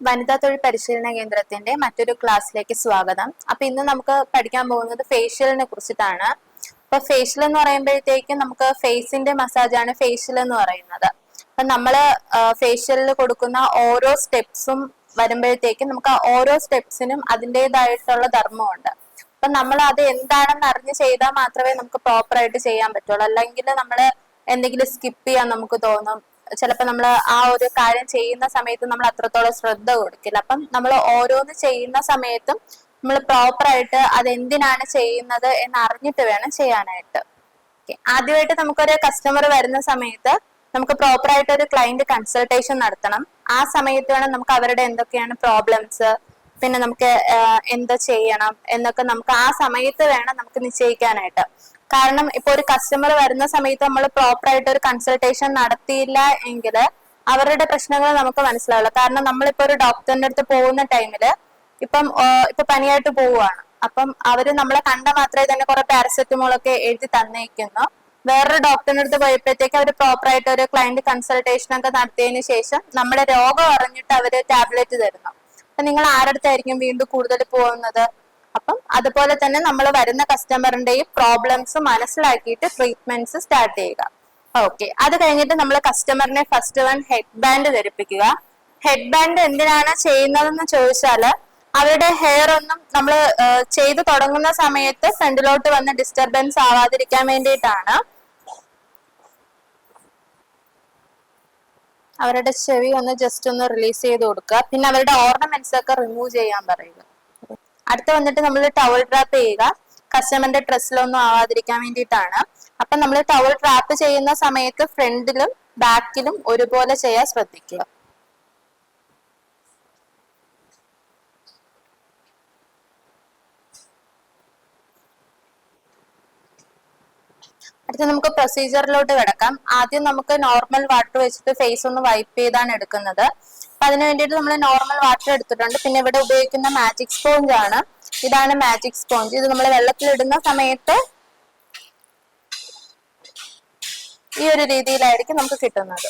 വനിതാ തൊഴിൽ പരിശീലന കേന്ദ്രത്തിന്റെ മറ്റൊരു ക്ലാസ്സിലേക്ക് സ്വാഗതം. അപ്പൊ ഇന്ന് നമുക്ക് പഠിക്കാൻ പോകുന്നത് ഫേഷ്യലിനെ കുറിച്ചിട്ടാണ്. അപ്പൊ ഫേഷ്യൽ എന്ന് പറയുമ്പോഴത്തേക്കും നമുക്ക് ഫേസിന്റെ മസാജാണ് ഫേഷ്യൽ എന്ന് പറയുന്നത്. അപ്പൊ നമ്മൾ ഫേഷ്യലിൽ കൊടുക്കുന്ന ഓരോ സ്റ്റെപ്സും വരുമ്പോഴത്തേക്കും നമുക്ക് ഓരോ സ്റ്റെപ്സിനും അതിന്റെതായിട്ടുള്ള ധർമ്മമുണ്ട് അപ്പൊ നമ്മൾ അത് എന്താണെന്ന് അറിഞ്ഞ് ചെയ്താൽ മാത്രമേ നമുക്ക് പ്രോപ്പർ ആയിട്ട് ചെയ്യാൻ പറ്റുള്ളൂ. അല്ലെങ്കിൽ നമ്മൾ എന്തെങ്കിലും സ്കിപ്പ് ചെയ്യാൻ നമുക്ക് തോന്നും. ചിലപ്പോൾ നമ്മൾ ആ ഒരു കാര്യം ചെയ്യുന്ന സമയത്ത് നമ്മൾ അത്രത്തോളം ശ്രദ്ധ കൊടുക്കില്ല. അപ്പം നമ്മൾ ഓരോന്ന് ചെയ്യുന്ന സമയത്തും നമ്മൾ പ്രോപ്പറായിട്ട് അത് എന്തിനാണ് ചെയ്യുന്നത് എന്ന് അറിഞ്ഞിട്ട് വേണം ചെയ്യാനായിട്ട്. ആദ്യമായിട്ട് നമുക്കൊരു കസ്റ്റമർ വരുന്ന സമയത്ത് നമുക്ക് പ്രോപ്പറായിട്ട് ഒരു ക്ലയന്റ് കൺസൾട്ടേഷൻ നടത്തണം. ആ സമയത്ത് വേണം നമുക്ക് അവരുടെ എന്തൊക്കെയാണ് പ്രോബ്ലംസ് പിന്നെ നമുക്ക് എന്താ ചെയ്യണം എന്നൊക്കെ നമുക്ക് ആ സമയത്ത് വേണം നമുക്ക് നിശ്ചയിക്കാനായിട്ട്. കാരണം ഇപ്പൊ ഒരു കസ്റ്റമർ വരുന്ന സമയത്ത് നമ്മൾ പ്രോപ്പർ ആയിട്ട് ഒരു കൺസൾട്ടേഷൻ നടത്തിയില്ല എങ്കിൽ അവരുടെ പ്രശ്നങ്ങൾ നമുക്ക് മനസ്സിലാവില്ല. കാരണം നമ്മളിപ്പോ ഒരു ഡോക്ടറിന്റെ അടുത്ത് പോകുന്ന ടൈമിൽ ഇപ്പം ഇപ്പൊ പനിയായിട്ട് പോവുകയാണ് അപ്പം അവർ നമ്മളെ കണ്ട മാത്രമേ തന്നെ കുറെ പാരസെറ്റമോൾ ഒക്കെ എഴുതി തന്നേക്കുന്നു. വേറൊരു ഡോക്ടറിന്റെ അടുത്ത് പോയപ്പോഴത്തേക്ക് അവർ പ്രോപ്പർ ആയിട്ട് ഒരു ക്ലയന്റ് കൺസൾട്ടേഷൻ ഒക്കെ നടത്തിയതിന് ശേഷം നമ്മുടെ രോഗം അറിഞ്ഞിട്ട് അവർ ടാബ്ലറ്റ് തരുന്നു. അപ്പൊ നിങ്ങൾ ആരടുത്തായിരിക്കും വീണ്ടും കൂടുതൽ പോകുന്നത്? അപ്പം അതുപോലെ തന്നെ നമ്മൾ വരുന്ന കസ്റ്റമറിന്റെയും പ്രോബ്ലംസ് മനസ്സിലാക്കിയിട്ട് ട്രീറ്റ്മെന്റ്സ് സ്റ്റാർട്ട് ചെയ്യുക. ഓക്കെ അത് കഴിഞ്ഞിട്ട് നമ്മൾ കസ്റ്റമറിനെ ഫസ്റ്റ് വൺ ഹെഡ് ബാൻഡ് ധരിപ്പിക്കുക. ഹെഡ് ബാൻഡ് എന്തിനാണ് ചെയ്യുന്നതെന്ന് ചോദിച്ചാൽ അവരുടെ ഹെയർ ഒന്നും നമ്മൾ ചെയ്തു തുടങ്ങുന്ന സമയത്ത് ഫ്രണ്ടിലോട്ട് വന്ന് ഡിസ്റ്റർബൻസ് ആവാതിരിക്കാൻ വേണ്ടിയിട്ടാണ് അവരുടെ ചെവി ഒന്ന് ജസ്റ്റ് ഒന്ന് റിലീസ് ചെയ്ത് കൊടുക്കുക. പിന്നെ അവരുടെ ഓർണമെന്റ്സ് ഒക്കെ റിമൂവ് ചെയ്യാൻ പറയുക. അടുത്ത് വന്നിട്ട് നമ്മൾ ടവൽ ട്രാപ്പ് ചെയ്യുക. കസ്റ്റമറിന്റെ ഡ്രസ്സിലൊന്നും ആവാതിരിക്കാൻ വേണ്ടിയിട്ടാണ്. അപ്പൊ നമ്മൾ ടവൽ ട്രാപ്പ് ചെയ്യുന്ന സമയത്ത് ഫ്രണ്ടിലും ബാക്കിലും ഒരുപോലെ ചെയ്യാൻ ശ്രദ്ധിക്കുക. അടുത്ത് നമുക്ക് പ്രൊസീജിയറിലോട്ട് കിടക്കാം. ആദ്യം നമുക്ക് നോർമൽ വാട്ടർ വെച്ചിട്ട് ഫേസ് ഒന്ന് വൈപ്പ് ചെയ്താണ് എടുക്കുന്നത്. അപ്പൊ അതിന് വേണ്ടിയിട്ട് നമ്മൾ നോർമൽ വാട്ടർ എടുത്തിട്ടുണ്ട്. പിന്നെ ഇവിടെ ഉപയോഗിക്കുന്ന മാജിക് സ്പോഞ്ച് ആണ്. ഇതാണ് മാജിക് സ്പോഞ്ച് ഇത് നമ്മൾ വെള്ളത്തിൽ ഇടുന്ന സമയത്ത് ഈ ഒരു രീതിയിലായിരിക്കും നമുക്ക് കിട്ടുന്നത്.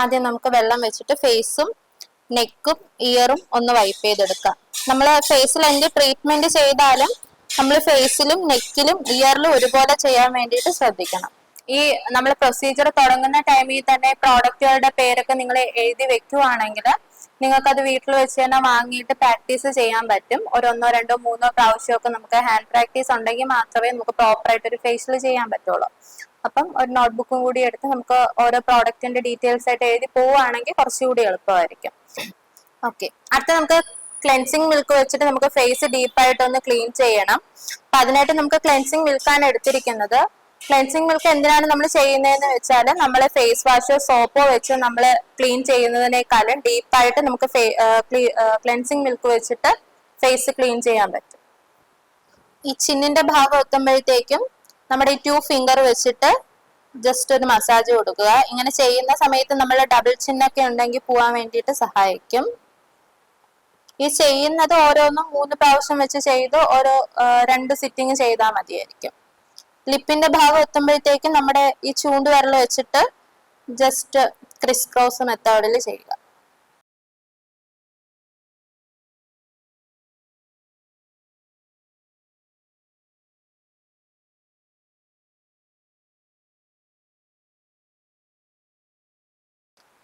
ആദ്യം നമുക്ക് വെള്ളം വെച്ചിട്ട് ഫേസും നെക്കും ഇയറും ഒന്ന് വൈപ്പ് ചെയ്തെടുക്കാം നമ്മൾ ഫേസിൽ എന്ത് ട്രീറ്റ്മെന്റ് ചെയ്താലും നമ്മൾ ഫേസിലും നെക്കിലും ഇയറിലും ഒരുപോലെ ചെയ്യാൻ വേണ്ടിയിട്ട് ശ്രദ്ധിക്കണം. ഈ നമ്മൾ പ്രൊസീജിയർ തുടങ്ങുന്ന ടൈമിൽ തന്നെ പ്രോഡക്റ്റുകളുടെ പേരൊക്കെ നിങ്ങൾ എഴുതി വെക്കുവാണെങ്കിൽ നിങ്ങൾക്ക് അത് വീട്ടിൽ വെച്ച് തന്നെ വാങ്ങിയിട്ട് പ്രാക്ടീസ് ചെയ്യാൻ പറ്റും. ഒരു ഒന്നോ രണ്ടോ മൂന്നോ പ്രാവശ്യമൊക്കെ നമുക്ക് ഹാൻഡ് പ്രാക്ടീസ് ഉണ്ടെങ്കിൽ മാത്രമേ നമുക്ക് പ്രോപ്പറായിട്ട് ഒരു ഫേഷ്യൽ ചെയ്യാൻ പറ്റുള്ളൂ. അപ്പം ഒരു നോട്ട്ബുക്കും കൂടി എടുത്ത് നമുക്ക് ഓരോ പ്രോഡക്റ്റിന്റെ ഡീറ്റെയിൽസ് ആയിട്ട് എഴുതി പോവുകയാണെങ്കിൽ കുറച്ചുകൂടി എളുപ്പമായിരിക്കും. ഓക്കെ അടുത്ത നമുക്ക് ക്ലെൻസിങ് മിൽക്ക് വെച്ചിട്ട് നമുക്ക് ഫേസ് ഡീപ്പായിട്ടൊന്ന് ക്ലീൻ ചെയ്യണം. അപ്പൊ അതിനായിട്ട് നമുക്ക് ക്ലെൻസിങ് മിൽക്കാണ് എടുത്തിരിക്കുന്നത്. ക്ലെൻസിങ് മിൽക്ക് എന്തിനാണ് നമ്മൾ ചെയ്യുന്നതെന്ന് വെച്ചാൽ നമ്മൾ ഫേസ് വാഷോ സോപ്പോ വെച്ച് നമ്മൾ ക്ലീൻ ചെയ്യുന്നതിനേക്കാളും ഡീപ്പായിട്ട് നമുക്ക് ക്ലെൻസിങ് മിൽക്ക് വെച്ചിട്ട് ഫേസ് ക്ലീൻ ചെയ്യാൻ പറ്റും. ഈ ചിന്നിന്റെ ഭാഗം എത്തുമ്പോഴത്തേക്കും നമ്മുടെ ഈ ടു ഫിംഗർ വെച്ചിട്ട് ജസ്റ്റ് ഒരു മസാജ് കൊടുക്കുക. ഇങ്ങനെ ചെയ്യുന്ന സമയത്ത് നമ്മൾ ഡബിൾ ചിന്നൊക്കെ ഉണ്ടെങ്കിൽ പോവാൻ വേണ്ടിയിട്ട് സഹായിക്കും. ഈ ചെയ്യുന്നത് ഓരോന്നും മൂന്ന് പ്രാവശ്യം വെച്ച് ചെയ്ത് ഓരോ രണ്ട് സിറ്റിങ് ചെയ്താൽ മതിയായിരിക്കും. ലിപ്പിന്റെ ഭാഗം എത്തുമ്പോഴത്തേക്കും നമ്മുടെ ഈ ചൂണ്ട് വിരൽ വെച്ചിട്ട് ജസ്റ്റ് ക്രിസ് ക്രോസ് മെത്തേഡിൽ ചെയ്യുക.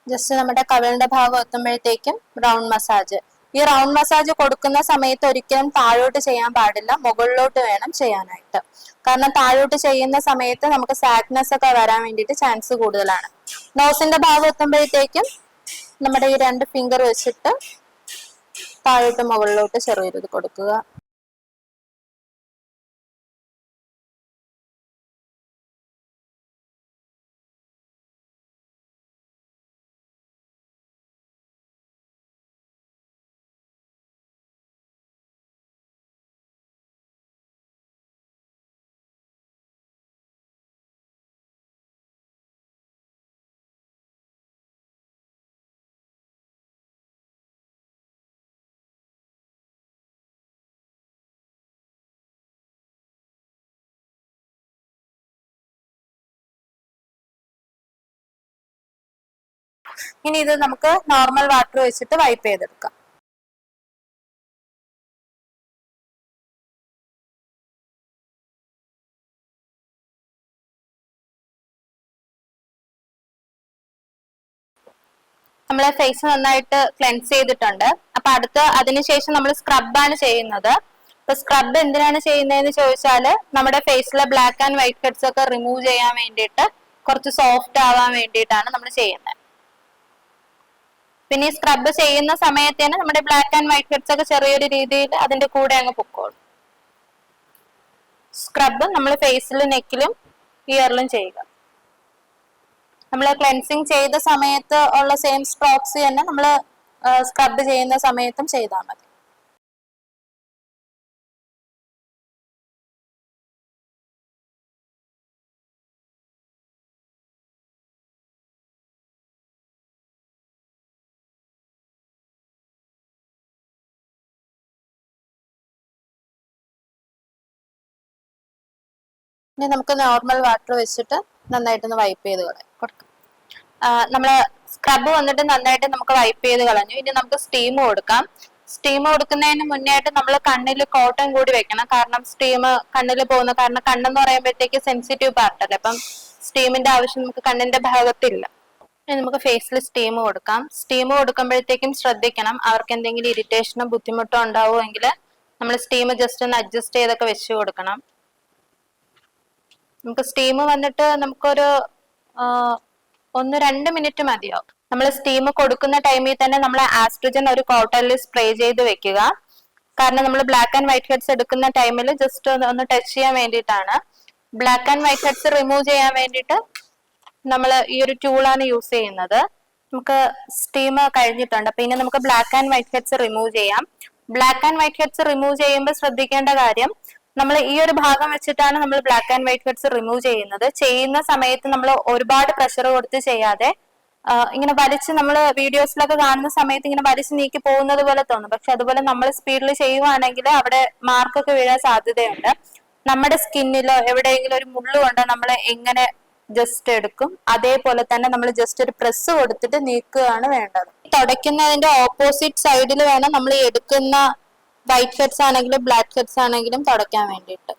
ജസ്റ്റ് നമ്മുടെ കവിളിന്റെ ഭാഗം എത്തുമ്പോഴത്തേക്കും ബ്രൗൺ മസാജ് ഈ റൗണ്ട് മസാജ് കൊടുക്കുന്ന സമയത്ത് ഒരിക്കലും താഴോട്ട് ചെയ്യാൻ പാടില്ല. മുകളിലോട്ട് വേണം ചെയ്യാനായിട്ട്. കാരണം താഴോട്ട് ചെയ്യുന്ന സമയത്ത് നമുക്ക് സാക്നെസ് ഒക്കെ വരാൻ വേണ്ടിയിട്ട് ചാൻസ് കൂടുതലാണ്. നോസിന്റെ ഭാഗം എത്തുമ്പോഴത്തേക്കും നമ്മുടെ ഈ രണ്ട് ഫിംഗർ വെച്ചിട്ട് താഴോട്ട് മുകളിലോട്ട് ചെറിയൊരു ഇത് കൊടുക്കുക. ഇനി ഇത് നമുക്ക് നോർമൽ വാട്ടർ വെച്ചിട്ട് വൈപ്പ് ചെയ്തെടുക്കാം. നമ്മളെ ഫേസ് നന്നായിട്ട് ക്ലെൻസ് ചെയ്തിട്ടുണ്ട്. അപ്പൊ അടുത്ത അതിനുശേഷം നമ്മൾ സ്ക്രബാണ് ചെയ്യുന്നത്. അപ്പൊ സ്ക്രബ് എന്തിനാണ് ചെയ്യുന്നതെന്ന് ചോദിച്ചാൽ നമ്മുടെ ഫേസിലെ ബ്ലാക്ക് ആൻഡ് വൈറ്റ് ഹെഡ്സ് ഒക്കെ റിമൂവ് ചെയ്യാൻ വേണ്ടിയിട്ട് കുറച്ച് സോഫ്റ്റ് ആവാൻ വേണ്ടിയിട്ടാണ് നമ്മൾ ചെയ്യുന്നത്. പിന്നെ ഈ സ്ക്രബ് ചെയ്യുന്ന സമയത്ത് തന്നെ നമ്മുടെ ബ്ലാക്ക് ആൻഡ് വൈറ്റ് ഹെഡ്സ് ഒക്കെ ചെറിയൊരു രീതിയിൽ അതിന്റെ കൂടെ അങ്ങ് പൊക്കോളും. സ്ക്രബ് നമ്മൾ ഫേസിലും നെക്കിലും ഇയറിലും ചെയ്യുക. നമ്മൾ ക്ലെൻസിങ് ചെയ്ത സമയത്ത് ഉള്ള സെയിം സ്ട്രോക്സ് തന്നെ നമ്മൾ സ്ക്രബ് ചെയ്യുന്ന സമയത്തും ചെയ്താൽ മതി. ഇനി നമുക്ക് നോർമൽ വാട്ടർ വെച്ചിട്ട് നന്നായിട്ടൊന്ന് വൈപ്പ് ചെയ്ത് കൊടുക്കാം. നമ്മൾ സ്ക്രബ് വന്നിട്ട് നന്നായിട്ട് നമുക്ക് വൈപ്പ് ചെയ്ത് കളഞ്ഞു. ഇനി നമുക്ക് സ്റ്റീം കൊടുക്കാം. സ്റ്റീം കൊടുക്കുന്നതിന് മുന്നേ ആയിട്ട് നമ്മൾ കണ്ണിൽ കോട്ടൺ കൂടി വെക്കണം. കാരണം സ്റ്റീം കണ്ണിൽ പോകുന്ന കാരണം കണ്ണെന്ന് പറയുമ്പോഴത്തേക്ക് സെൻസിറ്റീവ് പാർട്ടല്ലേ അപ്പം സ്റ്റീമിന്റെ ആവശ്യം നമുക്ക് കണ്ണിന്റെ ഭാഗത്തില്ല. നമുക്ക് ഫേസിൽ സ്റ്റീം കൊടുക്കാം. സ്റ്റീം കൊടുക്കുമ്പോഴത്തേക്കും ശ്രദ്ധിക്കണം. അവർക്ക് എന്തെങ്കിലും ഇറിറ്റേഷനോ ബുദ്ധിമുട്ടോ ഉണ്ടാവുമെങ്കിൽ നമ്മൾ സ്റ്റീം ജസ്റ്റ് ഒന്ന് അഡ്ജസ്റ്റ് ചെയ്തൊക്കെ വെച്ച് കൊടുക്കണം. നമുക്ക് സ്റ്റീം വന്നിട്ട് നമുക്കൊരു ഒന്ന് രണ്ട് മിനിറ്റ് മതിയോ നമ്മൾ സ്റ്റീം കൊടുക്കുന്ന ടൈമിൽ തന്നെ നമ്മൾ ആസ്ട്രജൻ ഒരു കോട്ടണിൽ സ്പ്രേ ചെയ്ത് വെക്കുക. കാരണം നമ്മൾ ബ്ലാക്ക് ആൻഡ് വൈറ്റ് ഹെഡ്സ് എടുക്കുന്ന ടൈമിൽ ജസ്റ്റ് ഒന്ന് ടച്ച് ചെയ്യാൻ വേണ്ടിയിട്ടാണ്. Black and white heads remove ചെയ്യാൻ വേണ്ടിയിട്ട് നമ്മൾ ഈ ഒരു ടൂളാണ് യൂസ് ചെയ്യുന്നത്. നമുക്ക് സ്റ്റീം കഴിഞ്ഞിട്ടുണ്ട്. അപ്പൊ ഇനി നമുക്ക് black and white heads remove ചെയ്യാം. Black and white heads remove ചെയ്യുമ്പോൾ ശ്രദ്ധിക്കേണ്ട കാര്യം നമ്മൾ ഈ ഒരു ഭാഗം വെച്ചിട്ടാണ് നമ്മൾ black and white heads remove ചെയ്യുന്നത്. ചെയ്യുന്ന സമയത്ത് നമ്മൾ ഒരുപാട് പ്രഷർ കൊടുത്ത് ചെയ്യാതെ ഇങ്ങനെ വലിച്ച് നമ്മൾ വീഡിയോസിലൊക്കെ കാണുന്ന സമയത്ത് ഇങ്ങനെ വലിച്ച് നീക്കി പോകുന്നത് പോലെ തോന്നും. പക്ഷെ അതുപോലെ നമ്മൾ സ്പീഡിൽ ചെയ്യുവാണെങ്കിൽ അവിടെ മാർക്കൊക്കെ വീഴാൻ സാധ്യതയുണ്ട്. നമ്മുടെ സ്കിന്നിലോ എവിടെയെങ്കിലും ഒരു മുള്ളു കൊണ്ടോ നമ്മൾ എങ്ങനെ ജസ്റ്റ് എടുക്കും അതേപോലെ തന്നെ നമ്മൾ ജസ്റ്റ് ഒരു പ്രസ് കൊടുത്തിട്ട് നീക്കുകയാണ് വേണ്ടത്. തുടയ്ക്കുന്നതിന്റെ ഓപ്പോസിറ്റ് സൈഡിൽ വേണം നമ്മൾ എടുക്കുന്ന വൈറ്റ് ഹെഡ്സ് ആണെങ്കിലും ബ്ലാക്ക് ഹെഡ്സ് ആണെങ്കിലും തുടയ്ക്കാൻ വേണ്ടിയിട്ട്.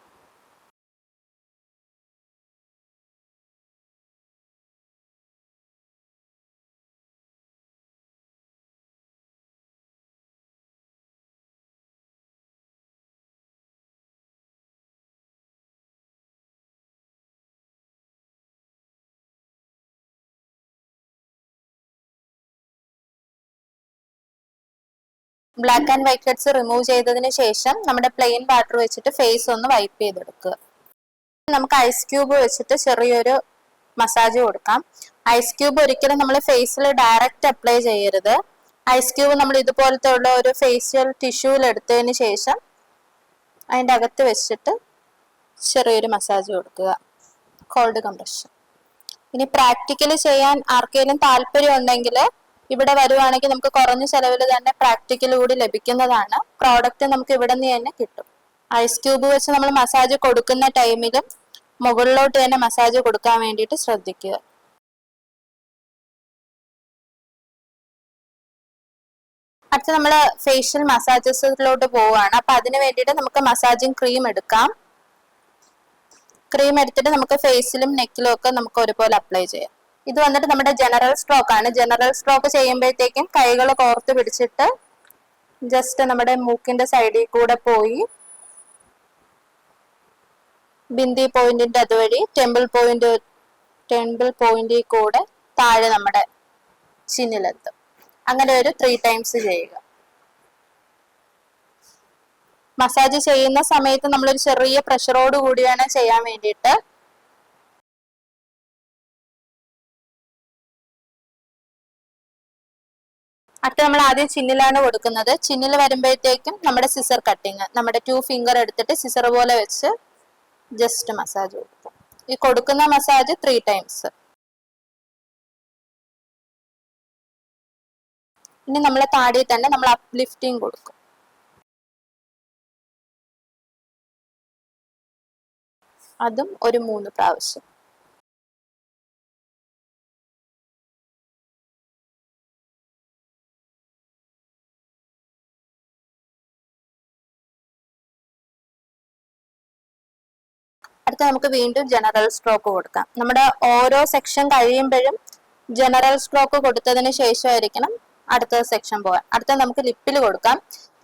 Black and white heads remove ചെയ്തതിന് ശേഷം നമ്മുടെ പ്ലെയിൻ വാട്ടർ വെച്ചിട്ട് ഫേസ് ഒന്ന് വൈപ്പ് ചെയ്തെടുക്കുക. നമുക്ക് ഐസ് ക്യൂബ് വെച്ചിട്ട് ചെറിയൊരു മസാജ് കൊടുക്കാം. ഐസ് ക്യൂബ് ഒരിക്കലും നമ്മൾ ഫേസിൽ ഡയറക്റ്റ് അപ്ലൈ ചെയ്യരുത്. ഐസ് ക്യൂബ് നമ്മൾ ഇതുപോലത്തെ ഉള്ള ഒരു ഫേഷ്യൽ ടിഷ്യൂവിൽ എടുത്തതിന് ശേഷം അതിന്റെ അകത്ത് വെച്ചിട്ട് ചെറിയൊരു മസാജ് കൊടുക്കുക. കോൾഡ് കംപ്രഷൻ ഇനി പ്രാക്ടിക്കലി ചെയ്യാൻ ആർക്കെങ്കിലും താല്പര്യം ഉണ്ടെങ്കിൽ ഇവിടെ വരുവാണെങ്കിൽ നമുക്ക് കുറഞ്ഞ ചെലവിൽ തന്നെ പ്രാക്ടിക്കൽ കൂടി ലഭിക്കുന്നതാണ്. പ്രോഡക്റ്റ് നമുക്ക് ഇവിടെ നിന്ന് തന്നെ കിട്ടും. ഐസ് ക്യൂബ് വെച്ച് നമ്മൾ മസാജ് കൊടുക്കുന്ന ടൈമിലും മുകളിലോട്ട് തന്നെ മസാജ് കൊടുക്കാൻ വേണ്ടിയിട്ട് ശ്രദ്ധിക്കുക. അടുത്ത നമ്മൾ ഫേഷ്യൽ മസാജസിലോട്ട് പോവുകയാണ്. അപ്പൊ അതിന് വേണ്ടിയിട്ട് നമുക്ക് മസാജിങ് ക്രീം എടുക്കാം. ക്രീം എടുത്തിട്ട് നമുക്ക് ഫേസിലും നെക്കിലും ഒക്കെ നമുക്ക് ഒരുപോലെ അപ്ലൈ ചെയ്യാം. ഇത് വന്നിട്ട് നമ്മുടെ ജനറൽ സ്ട്രോക്ക് ആണ്. ജനറൽ സ്ട്രോക്ക് ചെയ്യുമ്പോഴത്തേക്കും കൈകൾ കോർത്ത് പിടിച്ചിട്ട് ജസ്റ്റ് നമ്മുടെ മൂക്കിന്റെ സൈഡിൽ കൂടെ പോയി. ബിന്ദി പോയിന്റിന്റെ അതുവഴി ടെമ്പിൾ പോയിന്റ് ടെമ്പിൾ പോയിന്റിൽ കൂടെ താഴെ നമ്മുടെ ചിന്നിലെത്തും അങ്ങനെ ഒരു ത്രീ ടൈംസ് ചെയ്യുക. മസാജ് ചെയ്യുന്ന സമയത്ത് നമ്മളൊരു ചെറിയ പ്രഷറോട് കൂടിയാണ് ചെയ്യാൻ വേണ്ടിയിട്ട് അടുത്ത നമ്മൾ ആദ്യം ചിന്നിലാണ് കൊടുക്കുന്നത്. ചിന്നിൽ വരുമ്പോഴത്തേക്കും നമ്മുടെ സിസർ കട്ടിങ് നമ്മുടെ ടു ഫിംഗർ എടുത്തിട്ട് സിസർ പോലെ വെച്ച് ജസ്റ്റ് മസാജ് കൊടുക്കും. ഈ കൊടുക്കുന്ന മസാജ് ത്രീ ടൈംസ് ഇനി നമ്മളെ താടി തന്നെ നമ്മൾ അപ്ലിഫ്റ്റിംഗ് കൊടുക്കും. അതും ഒരു മൂന്ന് പ്രാവശ്യം. അടുത്ത നമുക്ക് വീണ്ടും ജനറൽ സ്ട്രോക്ക് കൊടുക്കാം. നമ്മുടെ ഓരോ സെക്ഷൻ കഴിയുമ്പോഴും ജനറൽ സ്ട്രോക്ക് കൊടുത്തതിന് ശേഷമായിരിക്കണം അടുത്ത സെക്ഷൻ പോകാൻ. അടുത്ത നമുക്ക് ലിപ്പിൽ കൊടുക്കാം.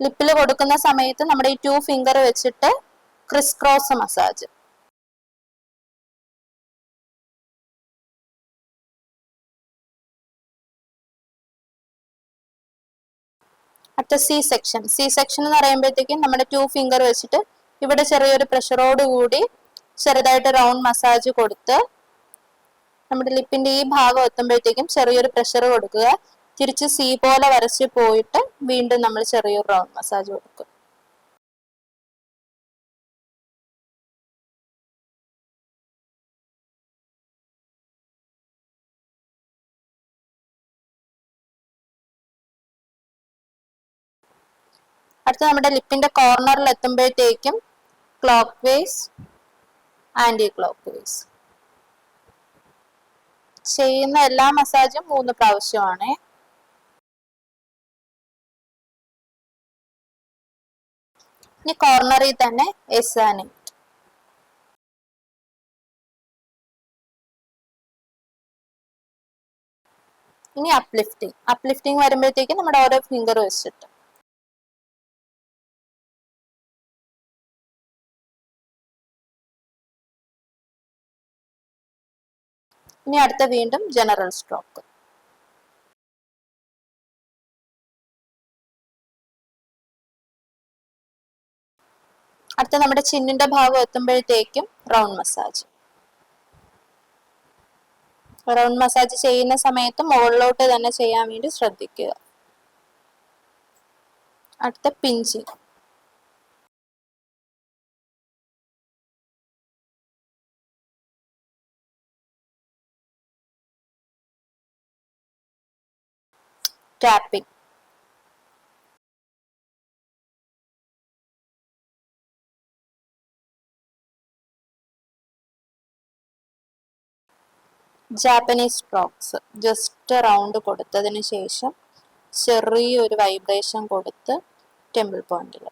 ലിപ്പിൽ കൊടുക്കുന്ന സമയത്ത് നമ്മുടെ ഈ ടു ഫിംഗർ വെച്ചിട്ട് ക്രിസ് ക്രോസ് മസാജ് അടുത്ത സി സെക്ഷൻ സി സെക്ഷൻ എന്ന് പറയുമ്പോഴത്തേക്കും നമ്മുടെ ടു ഫിംഗർ വെച്ചിട്ട് ഇവിടെ ചെറിയൊരു പ്രഷറോട് കൂടി ചെറുതായിട്ട് റൗണ്ട് മസാജ് കൊടുത്ത് നമ്മുടെ ലിപ്പിന്റെ ഈ ഭാഗം എത്തുമ്പോഴത്തേക്കും ചെറിയൊരു പ്രഷർ കൊടുക്കുക. തിരിച്ച് സി പോലെ വരച്ച് പോയിട്ട് വീണ്ടും നമ്മൾ ചെറിയൊരു റൗണ്ട് മസാജ് കൊടുക്കുക അടുത്ത നമ്മുടെ ലിപ്പിന്റെ കോർണറിൽ എത്തുമ്പോഴത്തേക്കും clockwise anti clock vice ചെയ്യുന്ന എല്ലാ മസാജും മൂന്ന് പ്രാവശ്യമാണ്. ഇനി കോർണറിൽ തന്നെ എസ് ആണ്. ഇനി അപ്ലിഫ്റ്റിംഗ് അപ്ലിഫ്റ്റിംഗ് വരുമ്പോഴത്തേക്കും നമ്മുടെ ഓരോ ഫിംഗർ വെച്ചിട്ട്. ഇനി അടുത്ത വീണ്ടും ജനറൽ സ്ട്രോക്ക് അടുത്ത നമ്മുടെ ചിന്നിന്റെ ഭാഗം എത്തുമ്പോഴത്തേക്കും റൗണ്ട് മസാജ്. റൗണ്ട് മസാജ് ചെയ്യുന്ന സമയത്ത് മുകളിലോട്ട് തന്നെ ചെയ്യാൻ വേണ്ടി ശ്രദ്ധിക്കുക. അടുത്ത pinching tapping Japanese strokes just round കൊടുത്തതിന് ശേഷം ചെറിയൊരു വൈബ്രേഷൻ കൊടുത്ത് ടെമ്പിൾ പോയിന്റിൽ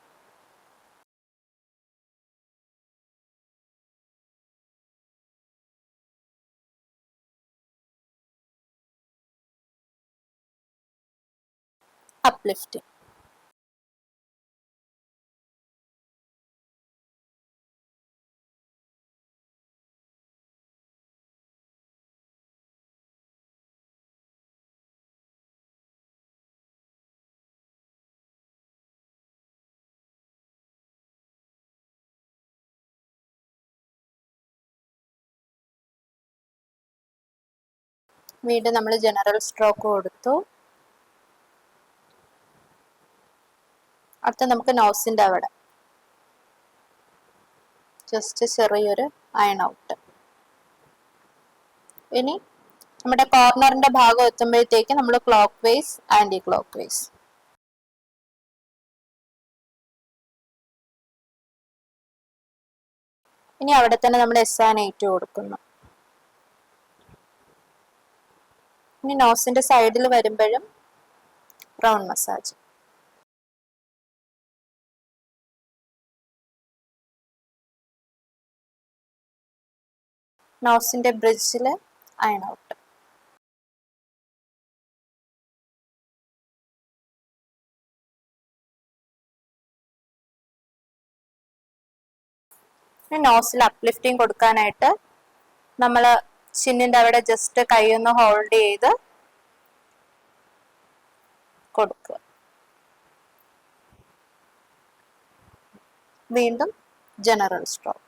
uplifting. വീണ്ടും നമ്മൾ ജനറൽ സ്ട്രോക്ക് കൊടുത്തു അടുത്ത നമുക്ക് നോസിന്റെ അവിടെ. ജസ്റ്റ് ചെറിയൊരു അയൺ ഔട്ട് ഇനി നമ്മുടെ കോർണറിന്റെ ഭാഗം എത്തുമ്പോഴത്തേക്ക് നമ്മൾ clockwise anti clock vice ഇനി അവിടെ തന്നെ നമ്മൾ എസ് ആൻ എയ്റ്റ് കൊടുക്കുന്നു. ഇനി നോസിന്റെ സൈഡിൽ വരുമ്പോഴും റൗണ്ട് മസാജ് നോസിന്റെ ബ്രിഡ്ജിൽ അയൺ ഔട്ട്. നോസിൽ അപ്ലിഫ്റ്റിംഗ് കൊടുക്കാനായിട്ട് നമ്മൾ ചിന്നിന്റെ അവിടെ ജസ്റ്റ് കൈയൊന്ന് ഹോൾഡ് ചെയ്ത് കൊടുക്കുക. വീണ്ടും ജനറൽ സ്ട്രോക്ക്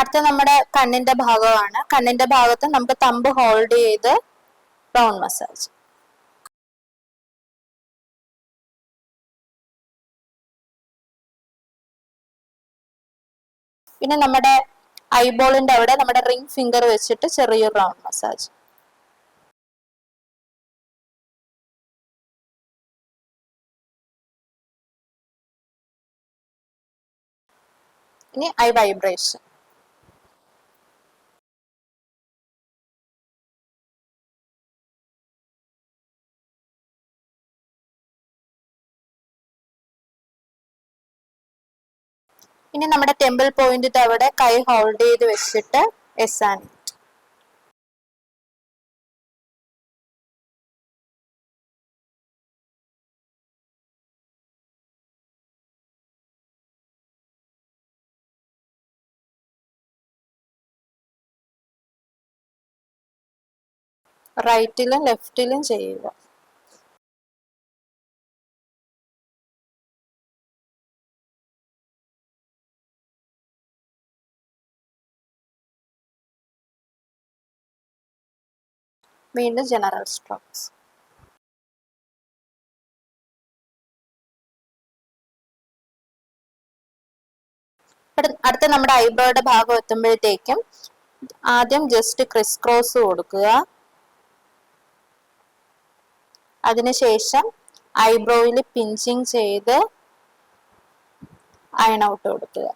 അടുത്ത നമ്മുടെ കണ്ണിന്റെ ഭാഗമാണ്. കണ്ണിന്റെ ഭാഗത്ത് നമുക്ക് തമ്പ് ഹോൾഡ് ചെയ്ത് റൗണ്ട് മസാജ് പിന്നെ നമ്മുടെ ഐബോളിന്റെ അവിടെ നമ്മുടെ റിംഗ് ഫിംഗർ വെച്ചിട്ട് ചെറിയൊരു റൗണ്ട് മസാജ് ഇനി ഐ വൈബ്രേഷൻ ഇനി നമ്മുടെ ടെമ്പിൾ പോയിന്റ് അവിടെ കൈ ഹോൾഡ് ചെയ്ത് വെച്ചിട്ട് എസ് ആൻഡ് റൈറ്റിലും ലെഫ്റ്റിലും ചെയ്യുക. വീണ്ടും ജനറൽ സ്ട്രോക്സ് അടുത്ത നമ്മുടെ ഐബ്രോയുടെ ഭാഗം എത്തുമ്പോഴത്തേക്കും ആദ്യം ജസ്റ്റ് ക്രിസ് ക്രോസ് കൊടുക്കുക. അതിനുശേഷം ഐബ്രോയിൽ പിഞ്ചിങ് ചെയ്ത് അയൺ ഔട്ട് കൊടുക്കുക.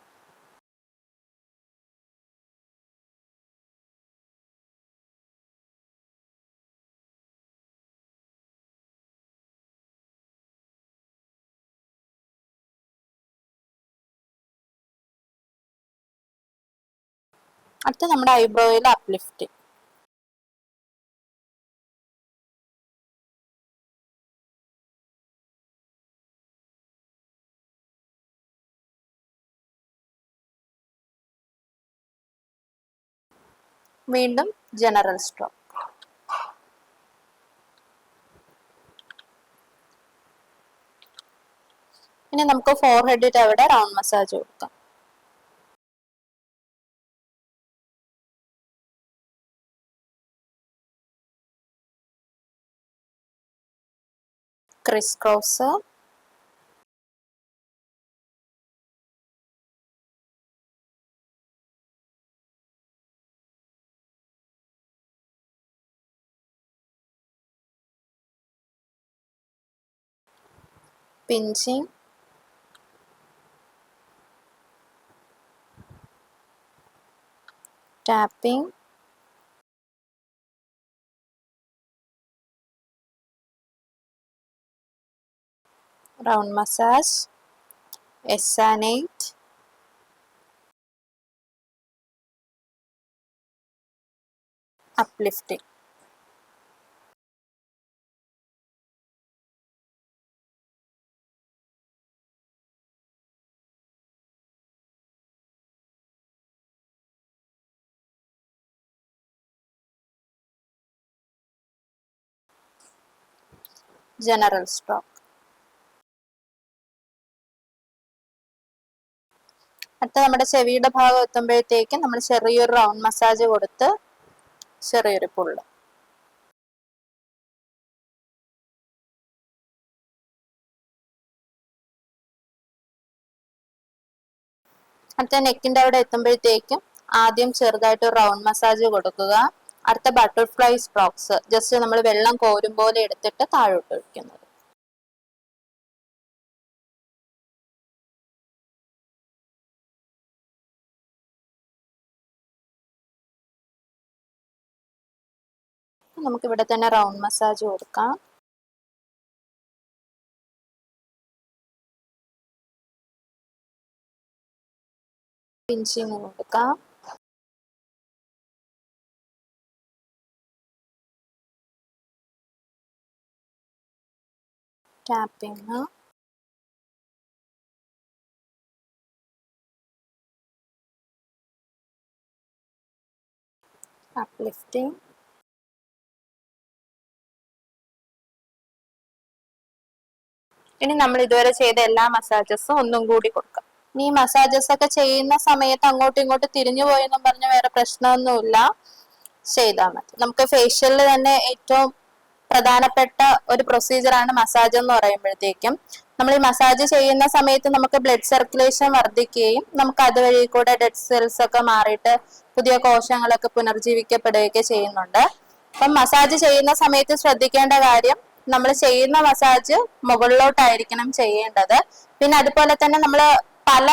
അടുത്ത നമ്മുടെ ഐബ്രോയിൽ അപ്ലിഫ്റ്റ് വീണ്ടും ജനറൽ സ്ട്രോക്ക് ഇനി നമുക്ക് ഫോർ ഹെഡിന്റെ അവിടെ റൗണ്ട് മസാജ് കൊടുക്കാം? Criss cross pinching tapping round massage S8 uplifting. General stroke അടുത്ത നമ്മുടെ ചെവിയുടെ ഭാഗം എത്തുമ്പോഴത്തേക്കും നമ്മൾ ചെറിയൊരു റൗണ്ട് മസാജ് കൊടുത്ത് ചെറിയൊരു പുള്ള് അടുത്ത നെക്കിന്റെ അവിടെ എത്തുമ്പോഴത്തേക്കും ആദ്യം ചെറുതായിട്ട് റൗണ്ട് മസാജ് കൊടുക്കുക. അടുത്ത ബട്ടർഫ്ലൈ സ്ട്രോക്സ് ജസ്റ്റ് നമ്മൾ വെള്ളം കോരും പോലെ എടുത്തിട്ട് താഴോട്ട് ഒഴിക്കുന്നത്. നമുക്ക് ഇവിടെ തന്നെ റൗണ്ട് മസാജ് കൊടുക്കാം. പിഞ്ചിങ് കൊടുക്കാം. ടാപ്പിംഗ് uplifting ഇനി നമ്മൾ ഇതുവരെ ചെയ്ത എല്ലാ മസാജസും ഒന്നും കൂടി കൊടുക്കാം. ഇനി മസാജസ് ഒക്കെ ചെയ്യുന്ന സമയത്ത് അങ്ങോട്ടും ഇങ്ങോട്ടും തിരിഞ്ഞു പോയെന്നും പറഞ്ഞ വേറെ പ്രശ്നമൊന്നുമില്ല. ചെയ്താൽ മതി. നമുക്ക് ഫേഷ്യലിൽ തന്നെ ഏറ്റവും പ്രധാനപ്പെട്ട ഒരു പ്രൊസീജിയറാണ് മസാജ് എന്ന് പറയുമ്പോഴത്തേക്കും. നമ്മൾ ഈ മസാജ് ചെയ്യുന്ന സമയത്ത് നമുക്ക് ബ്ലഡ് സർക്കുലേഷൻ വർദ്ധിക്കുകയും നമുക്ക് അതുവഴി കൂടെ ഡെഡ് സെൽസ് ഒക്കെ മാറിയിട്ട് പുതിയ കോശങ്ങളൊക്കെ പുനർജീവിക്കപ്പെടുകയൊക്കെ ചെയ്യുന്നുണ്ട്. അപ്പം മസാജ് ചെയ്യുന്ന സമയത്ത് ശ്രദ്ധിക്കേണ്ട കാര്യം നമ്മൾ ചെയ്യുന്ന മസാജ് മുകളിലോട്ടായിരിക്കണം ചെയ്യേണ്ടത്. പിന്നെ അതുപോലെ തന്നെ നമ്മൾ പല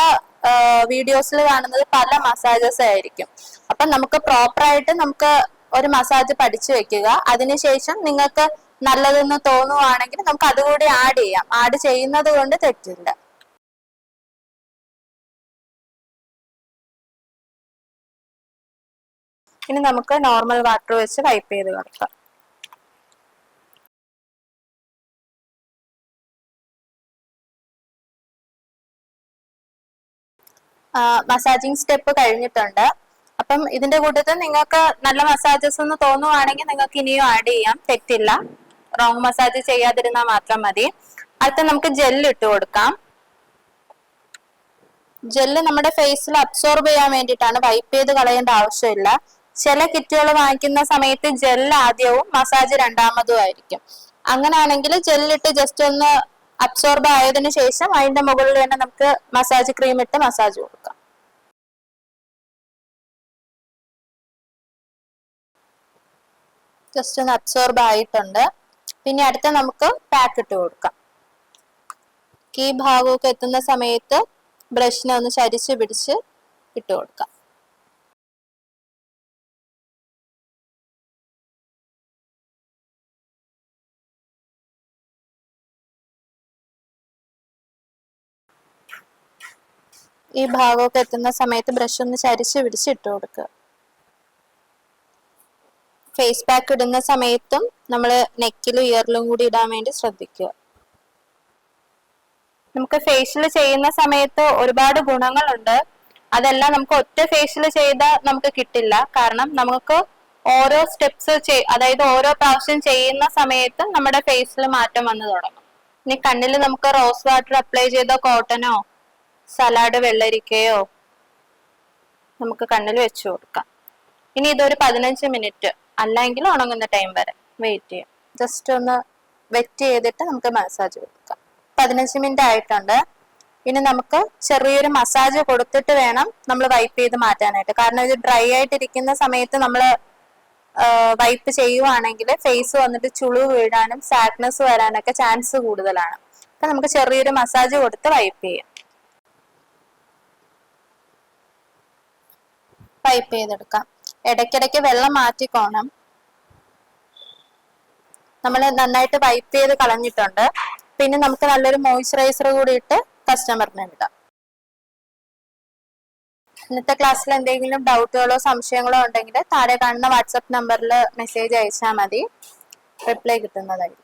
വീഡിയോസിൽ കാണുന്നത് പല മസാജസ് ആയിരിക്കും. അപ്പം നമുക്ക് പ്രോപ്പറായിട്ട് നമുക്ക് ഒരു മസാജ് പഠിച്ചു വെക്കുക. അതിനുശേഷം നിങ്ങൾക്ക് നല്ലതെന്ന് തോന്നുവാണെങ്കിൽ നമുക്ക് അതുകൂടി ആഡ് ചെയ്യാം. ആഡ് ചെയ്യുന്നത് കൊണ്ട് തെറ്റില്ല. ഇനി നമുക്ക് നോർമൽ വാട്ടർ വെച്ച് വൈപ്പ് ചെയ്ത് കൊടുക്കാം. മസാജിങ് സ്റ്റെപ്പ് കഴിഞ്ഞിട്ടുണ്ട്. അപ്പം ഇതിന്റെ കൂട്ടത്തിൽ നിങ്ങൾക്ക് നല്ല മസാജസ് എന്ന് തോന്നുവാണെങ്കിൽ നിങ്ങൾക്ക് ഇനിയും ആഡ് ചെയ്യാം. തെറ്റില്ല. റോങ് മസാജ് ചെയ്യാതിരുന്നാൽ മാത്രം മതി. അടുത്ത നമുക്ക് ജെല്ല് ഇട്ട് കൊടുക്കാം. ജെല്ല് നമ്മുടെ ഫേസിൽ അബ്സോർബ് ചെയ്യാൻ വേണ്ടിയിട്ടാണ് വൈപ്പ് ചെയ്ത് കളയേണ്ട ആവശ്യമില്ല. ചില കിറ്റുകൾ വാങ്ങിക്കുന്ന സമയത്ത് ജെല്ല് ആദ്യവും മസാജ് രണ്ടാമതും ആയിരിക്കും. അങ്ങനെയാണെങ്കിൽ ജെല്ലിട്ട് ജസ്റ്റ് ഒന്ന് അബ്സോർബ് ആയതിനു ശേഷം അതിന്റെ മുകളിൽ തന്നെ നമുക്ക് മസാജ് ക്രീം ഇട്ട് മസാജ് കൊടുക്കാം. ജസ്റ്റ് ഒന്ന് അബ്സോർബ് ആയിട്ടുണ്ട്. പിന്നെ അടുത്ത നമുക്ക് പാക്ക് ഇട്ട് കൊടുക്കാം. കീ ഭാഗമൊക്കെ എത്തുന്ന സമയത്ത് ബ്രഷിനെ ഒന്ന് ചരിച്ച് പിടിച്ച് ഇട്ട് കൊടുക്കാം. ഈ ഭാഗമൊക്കെ എത്തുന്ന സമയത്ത് ബ്രഷ് ഒന്ന് ചരിച്ച് പിടിച്ച് ഇട്ട് കൊടുക്കുക. ഫേസ് പാക്ക് ഇടുന്ന സമയത്തും നമ്മൾ നെക്കിലും ഇയറിലും കൂടി ഇടാൻ വേണ്ടി ശ്രദ്ധിക്കുക. നമുക്ക് ഫേഷ്യൽ ചെയ്യുന്ന സമയത്ത് ഒരുപാട് ഗുണങ്ങളുണ്ട്. അതെല്ലാം നമുക്ക് ഒറ്റ ഫേഷ്യൽ ചെയ്താൽ നമുക്ക് കിട്ടില്ല. കാരണം നമുക്ക് ഓരോ സ്റ്റെപ്സ് അതായത് ഓരോ പ്രാവശ്യം ചെയ്യുന്ന സമയത്ത് നമ്മുടെ ഫേസിൽ മാറ്റം വന്നു തുടങ്ങും. ഇനി കണ്ണിൽ നമുക്ക് റോസ് വാട്ടർ അപ്ലൈ ചെയ്ത കോട്ടനോ സലാഡ് വെള്ളരിക്കയോ നമുക്ക് കണ്ണിൽ വെച്ചു കൊടുക്കാം. ഇനി ഇതൊരു പതിനഞ്ച് മിനിറ്റ് അല്ലെങ്കിൽ ഉണങ്ങുന്ന ടൈം വരെ വെയിറ്റ് ചെയ്യാം. ജസ്റ്റ് ഒന്ന് വെറ്റ് ചെയ്തിട്ട് നമുക്ക് മസാജ് കൊടുക്കാം. പതിനഞ്ച് മിനിറ്റ് ആയിട്ടുണ്ട്. ഇനി നമുക്ക് ചെറിയൊരു മസാജ് കൊടുത്തിട്ട് വേണം നമ്മൾ വൈപ്പ് ചെയ്ത് മാറ്റാനായിട്ട്. കാരണം ഇത് ഡ്രൈ ആയിട്ടിരിക്കുന്ന സമയത്ത് നമ്മൾ വൈപ്പ് ചെയ്യുവാണെങ്കിൽ ഫേസ് വന്നിട്ട് ചുളിവ് വീഴാനും സാഡ്നെസ് വരാനൊക്കെ ചാൻസ് കൂടുതലാണ്. അപ്പൊ നമുക്ക് ചെറിയൊരു മസാജ് കൊടുത്ത് വൈപ്പ് ചെയ്യാം. വൈപ്പ് ചെയ്തെടുക്കാം. ഇടയ്ക്കിടയ്ക്ക് വെള്ളം മാറ്റിക്കോണം നമ്മൾ നന്നായിട്ട് വൈപ്പ് ചെയ്ത് കളഞ്ഞിട്ടുണ്ട്. പിന്നെ നമുക്ക് നല്ലൊരു മോയ്സ്ചറൈസർ കൂടി ഇട്ട് കസ്റ്റമറിന് എടുക്കാം ഇന്നത്തെ ക്ലാസ്സിൽ എന്തെങ്കിലും ഡൗട്ടുകളോ സംശയങ്ങളോ ഉണ്ടെങ്കിൽ താഴെ കാണുന്ന വാട്സപ്പ് നമ്പറിൽ മെസ്സേജ് അയച്ചാൽ മതി. റിപ്ലൈ കിട്ടുന്നതായിരിക്കും.